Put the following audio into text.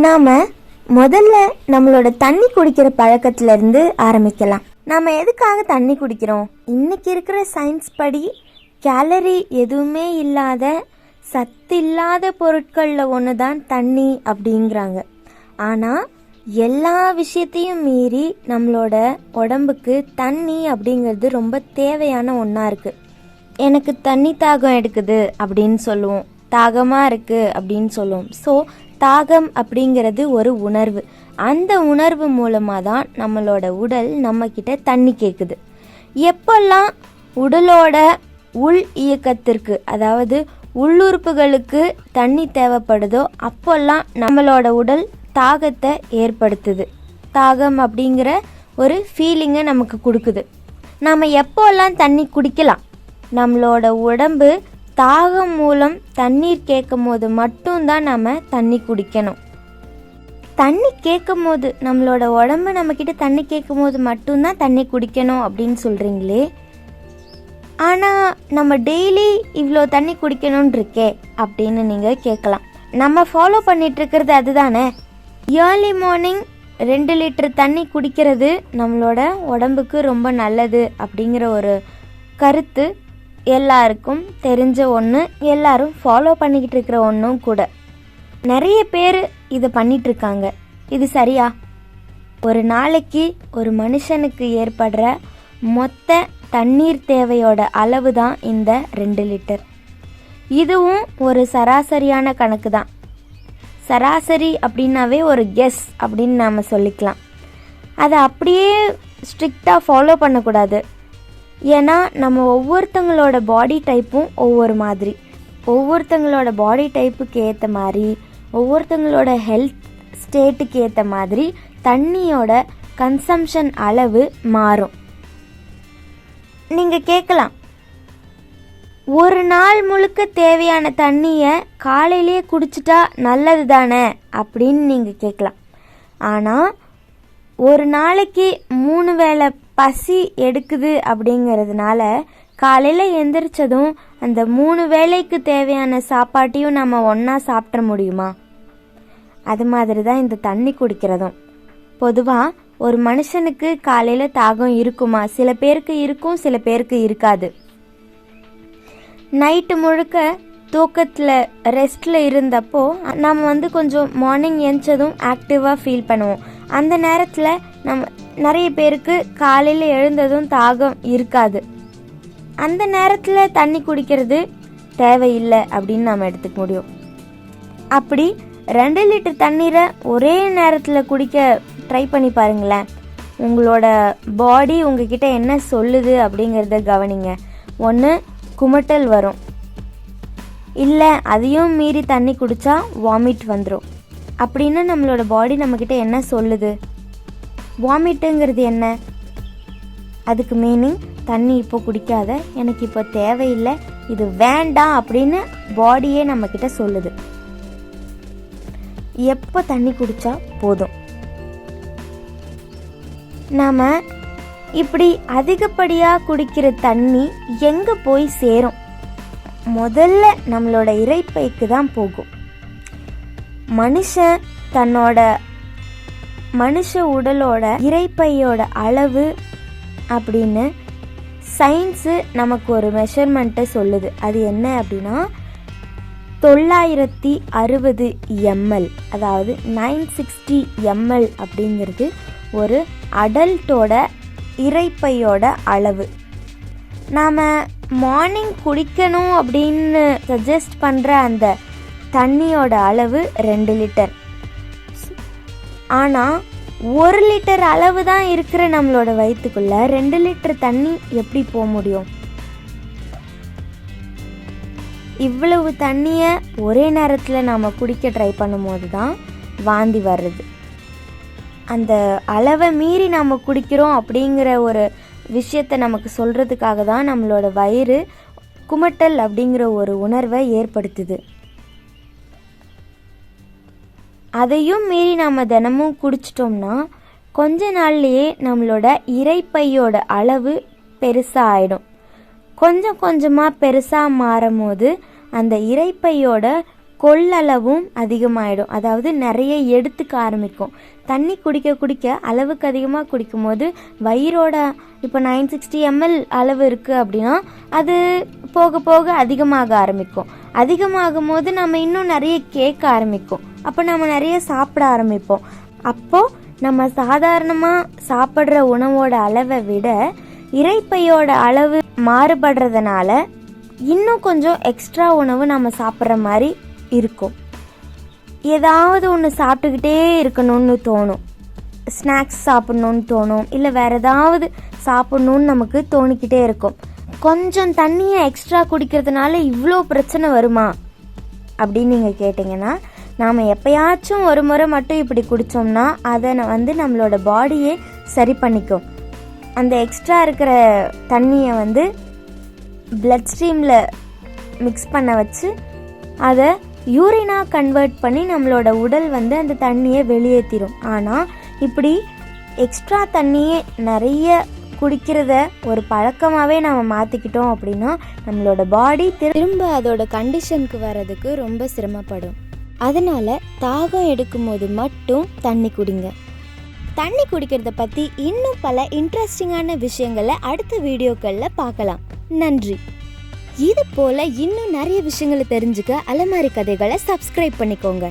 நாம் முதல்ல நம்மளோட தண்ணி குடிக்கிற பழக்கத்துலேருந்து ஆரம்பிக்கலாம். நாம் எதுக்காக தண்ணி குடிக்கிறோம்? இன்னைக்கு இருக்கிற சயின்ஸ் படி கேலரி எதுவுமே இல்லாத சத்து இல்லாத பொருட்களில் ஒன்று தான் தண்ணி அப்படிங்கிறாங்க. ஆனால் எல்லா விஷயத்தையும் மீறி நம்மளோட உடம்புக்கு தண்ணி அப்படிங்கிறது ரொம்ப தேவையான ஒன்றா இருக்குது எனக்கு தண்ணி தாகம் எடுக்குது அப்படின்னு சொல்லுவோம். தாகமாக இருக்குது அப்படின்னு சொல்லுவோம். ஸோ தாகம் அப்படிங்கிறது ஒரு உணர்வு. அந்த உணர்வு மூலமாக தான் நம்மளோட உடல் நம்மக்கிட்ட தண்ணி கேட்குது எப்பெல்லாம் உடலோட உள் இயக்கத்திற்கு அதாவது உள்ளுறுப்புகளுக்கு தண்ணி தேவைப்படுதோ அப்போல்லாம் நம்மளோட உடல் தாகத்தை ஏற்படுத்துது. தாகம் அப்படிங்கிற ஒரு ஃபீலிங்கை நமக்கு கொடுக்குது. நாம் எப்போல்லாம் தண்ணி குடிக்கலாம்? நம்மளோட உடம்பு தாகம் மூலம் தண்ணீர் கேட்கும் போது மட்டும்தான் நம்ம தண்ணி குடிக்கணும். தண்ணி கேட்கும் போது நம்மளோட உடம்பு நம்மக்கிட்ட தண்ணி கேட்கும் போது மட்டும்தான் தண்ணி குடிக்கணும் அப்படின்னு சொல்கிறீங்களே ஆனால் நம்ம டெய்லி இவ்வளோ தண்ணி குடிக்கணும்னு இருக்கே அப்படின்னு நீங்கள் கேட்கலாம். நம்ம ஃபாலோ பண்ணிட்டு அதுதானே? ஏர்லி மார்னிங் ரெண்டு லிட்டர் தண்ணி குடிக்கிறது நம்மளோட உடம்புக்கு ரொம்ப நல்லது அப்படிங்கிற ஒரு கருத்து எல்லாருக்கும் தெரிஞ்ச ஒன்று எல்லாரும் ஃபாலோ பண்ணிக்கிட்டு இருக்கிற ஒன்றும் கூட. நிறைய பேர் இதை பண்ணிகிட்ருக்காங்க இருக்காங்க. இது சரியா? ஒரு நாளைக்கு ஒரு மனுஷனுக்கு ஏற்படுற மொத்த தண்ணீர் தேவையோட அளவு தான் இந்த ரெண்டு லிட்டர் இதுவும் ஒரு சராசரியான கணக்கு தான். சராசரி அப்படின்னாவே ஒரு கெஸ் அப்படின்னு நாம் சொல்லிக்கலாம். அதை அப்படியே ஸ்ட்ரிக்டாக ஃபாலோ பண்ணக்கூடாது. ஏன்னா நம்ம ஒவ்வொருத்தங்களோட பாடி டைப்பும் ஒவ்வொரு மாதிரி. ஒவ்வொருத்தங்களோட பாடி டைப்புக்கு ஏற்ற மாதிரி ஒவ்வொருத்தங்களோட ஹெல்த் ஸ்டேட்டுக்கு ஏற்ற மாதிரி தண்ணியோட கன்சம்ஷன் அளவு மாறும். நீங்கள் கேட்கலாம் ஒரு நாள் முழுக்க தேவையான தண்ணியை காலையிலேயே குடிச்சிட்டா நல்லது தானே? அப்படின்னு நீங்கள் கேட்கலாம் ஆனால் ஒரு நாளைக்கு மூணு வேளை பசி எடுக்குது அப்படிங்கிறதுனால காலையில் எந்திரிச்சதும் அந்த மூணு வேளைக்கு தேவையான சாப்பாட்டையும் நம்ம ஒன்றா சாப்பிட்ற முடியுமா? அது மாதிரி தான் இந்த தண்ணி குடிக்கிறதும். பொதுவாக ஒரு மனுஷனுக்கு காலையில் தாகம் இருக்குமா? சில பேருக்கு இருக்கும் சில பேருக்கு இருக்காது. நைட்டு முழுக்க தூக்கத்தில் ரெஸ்ட்டில் இருந்தப்போ நம்ம வந்து கொஞ்சம் மார்னிங் எழுந்ததும் ஆக்டிவாக ஃபீல் பண்ணுவோம். அந்த நேரத்தில் நம்ம நிறைய பேருக்கு காலையில் எழுந்ததும் தாகம் இருக்காது. அந்த நேரத்தில் தண்ணி குடிக்கிறது தேவையில்லை அப்படின்னு நம்ம எடுத்துக்க முடியும். அப்படி ரெண்டு லிட்டர் தண்ணீரை ஒரே நேரத்தில் குடிக்க ட்ரை பண்ணி பாருங்களேன். உங்களோட பாடி உங்ககிட்ட என்ன சொல்லுது அப்படிங்கிறத கவனிங்க. ஒன்று குமட்டல் வரும். இல்லை அதையும் மீறி தண்ணி குடித்தா வாமிட் வந்துடும் அப்படின்னு நம்மளோட பாடி நம்மக்கிட்ட என்ன சொல்லுது? வாமிட்டுங்கிறது என்ன? அதுக்கு மீனிங் தண்ணி இப்போ குடிக்காத எனக்கு இப்போ தேவையில்லை இது வேண்டாம் அப்படின்னு பாடியே நம்மக்கிட்ட சொல்லுது. எப்போ தண்ணி குடித்தா போதும்? நாம் இப்படி அதிகப்படியாக குடிக்கிற தண்ணி எங்கே போய் சேரும்? முதல்ல நம்மளோட இறைப்பைக்கு தான் போகும். மனுஷன் தன்னோட மனுஷ உடலோட இறைப்பையோட அளவு அப்படின்னு சயின்ஸு நமக்கு ஒரு மெஷர்மெண்ட்டை சொல்லுது. அது என்ன அப்படின்னா தொள்ளாயிரத்தி அறுபது எம்எல் அதாவது நைன் சிக்ஸ்டி எம்எல் அப்படிங்கிறது ஒரு அடல்ட்டோட இறைப்பையோட அளவு. நாம் மார்னிங் குடிக்கணும் அப்படின்னு சஜஸ்ட் பண்ணுற அந்த தண்ணியோட அளவு ரெண்டு லிட்டர் ஆனால் ஒரு லிட்டர் அளவு தான் இருக்கிற நம்மளோட வயிற்றுக்குள்ளே ரெண்டு லிட்டர் தண்ணி எப்படி போக முடியும்? இவ்வளவு தண்ணியை ஒரே நேரத்தில் நாம் குடிக்க ட்ரை பண்ணும்போது தான் வாந்தி வர்றது. அந்த அளவை மீறி நாம் குடிக்கிறோம் அப்படிங்கிற ஒரு விஷயத்தை நமக்கு சொல்கிறதுக்காக தான் நம்மளோட வயிறு குமட்டல் அப்படிங்கிற ஒரு உணர்வை ஏற்படுத்துது. அதையும் மீறி நாம் தினமும் குடிச்சிட்டோம்னா கொஞ்ச நாள்லேயே நம்மளோட இறைப்பையோட அளவு பெருசாக ஆகிடும் கொஞ்சம் கொஞ்சமாக பெருசாக மாறும் போது அந்த இறைப்பையோட கொள்ளளவும் அதிகமாகிடும் அதாவது நிறைய எடுத்துக்க ஆரம்பிக்கும். தண்ணி குடிக்க குடிக்க அளவுக்கு அதிகமாக குடிக்கும்போது வயிறோட இப்போ நைன் சிக்ஸ்டி எம்எல் அளவு இருக்குது அப்படின்னா அது போக போக அதிகமாக ஆரம்பிக்கும். அதிகமாகும் போது நம்ம இன்னும் நிறைய கேட்க ஆரம்பிக்கும். அப்போ நம்ம நிறைய சாப்பிட ஆரம்பிப்போம். அப்போது நம்ம சாதாரணமாக சாப்பிட்ற உணவோட அளவை விட இறைப்பையோட அளவு மாறுபடுறதுனால இன்னும் கொஞ்சம் எக்ஸ்ட்ரா உணவு நம்ம சாப்பிட்ற மாதிரி இருக்கும். ஏதாவது ஒன்று சாப்பிட்டுக்கிட்டே இருக்கணும்னு தோணும். ஸ்நாக்ஸ் சாப்பிட்ணுன்னு தோணும். இல்லை வேறு ஏதாவது சாப்பிட்ணுன்னு நமக்கு தோணிக்கிட்டே இருக்கும். கொஞ்சம் தண்ணியை எக்ஸ்ட்ரா குடிக்கிறதுனால இவ்வளோ பிரச்சனை வருமா? அப்படின்னு நீங்கள் கேட்டிங்கன்னா நாம் எப்பயாச்சும் ஒரு முறை மட்டும் இப்படி குடித்தோம்னா அதை வந்து நம்மளோட பாடியே சரி பண்ணிக்கும். அந்த எக்ஸ்ட்ரா இருக்கிற தண்ணியை வந்து பிளட் ஸ்ட்ரீமில் மிக்ஸ் பண்ண வச்சு அதை யூரினாக கன்வெர்ட் பண்ணி நம்மளோட உடல் வந்து அந்த தண்ணியை வெளியேற்றிடும் ஆனால் இப்படி எக்ஸ்ட்ரா தண்ணியே நிறைய குடிக்கிறத ஒரு பழக்கமாகவே நம்ம மாற்றிக்கிட்டோம் அப்படின்னா நம்மளோட பாடி திரும்ப அதோட கண்டிஷனுக்கு வர்றதுக்கு ரொம்ப சிரமப்படும். அதனால் தாகம் எடுக்கும்போது மட்டும் தண்ணி குடிங்க. தண்ணி குடிக்கிறத பற்றி இன்னும் பல இன்ட்ரெஸ்டிங்கான விஷயங்களை அடுத்த வீடியோக்களில் பார்க்கலாம். நன்றி. இது போல இன்னும் நிறைய விஷயங்களை தெரிஞ்சுக்க அலமாரி கதைகளை சப்ஸ்கிரைப் பண்ணிக்கோங்க.